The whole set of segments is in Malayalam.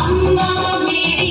അമ്മ Mary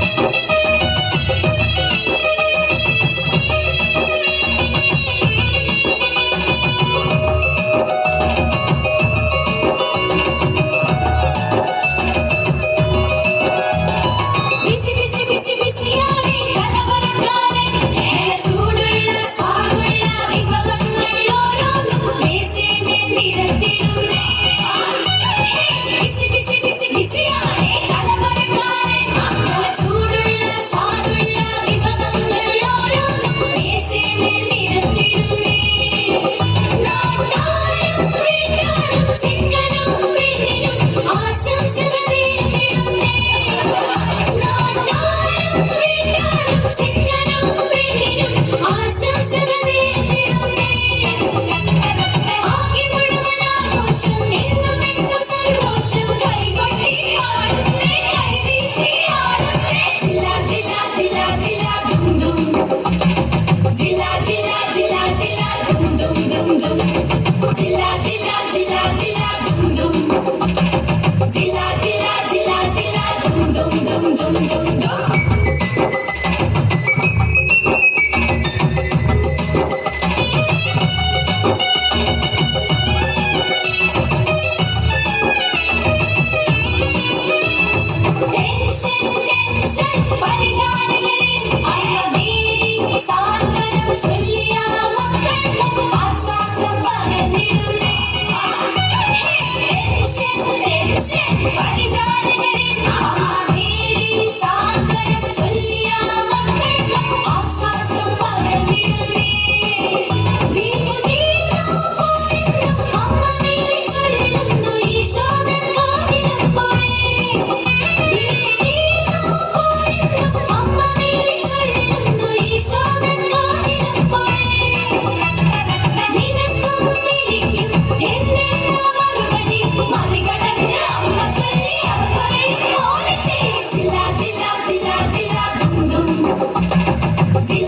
dum dum, chilla chilla chilla chilla dum dum, chilla chilla chilla chilla dum dum dum dum dum dum. പരിധാനങ്ങളിൽ അയവേരി സാന്ത്വനം ചൊല്ലിയ Bye.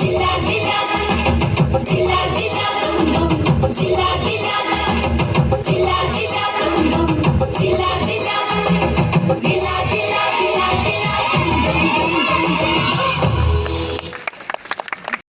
జిల్లా జిల్లా